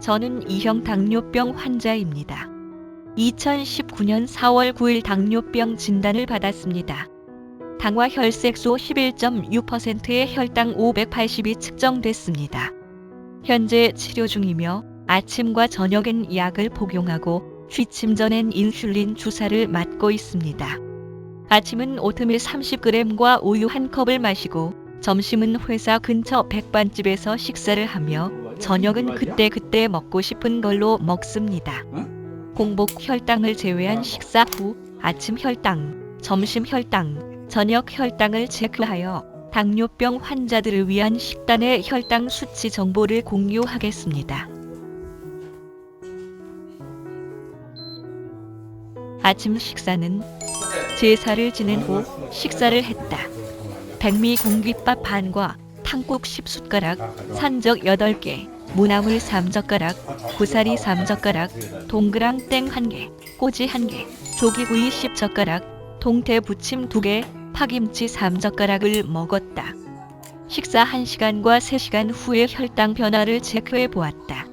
저는 2형 당뇨병 환자입니다. 2019년 4월 9일 당뇨병 진단을 받았습니다. 당화 혈색소 11.6%의 혈당 580이 측정됐습니다. 현재 치료 중이며 아침과 저녁엔 약을 복용하고 취침 전엔 인슐린 주사를 맞고 있습니다. 아침은 오트밀 30g과 우유 한 컵을 마시고 점심은 회사 근처 백반집에서 식사를 하며 저녁은 그때 그때 먹고 싶은 걸로 먹습니다. 공복 혈당을 제외한 식사 후 아침 혈당, 점심 혈당, 저녁 혈당을 체크하여 당뇨병 환자들을 위한 식단의 혈당 수치 정보를 공유하겠습니다. 아침 식사는 제사를 지낸 후 식사를 했다. 백미 공깃밥 반과 탕국 10숟가락, 산적 8개, 무나물 3젓가락, 고사리 3젓가락, 동그랑 땡 1개, 꼬지 1개, 조기구이 10젓가락, 동태 부침 2개, 파김치 3젓가락을 먹었다. 식사 1시간과 3시간 후에 혈당 변화를 체크해 보았다.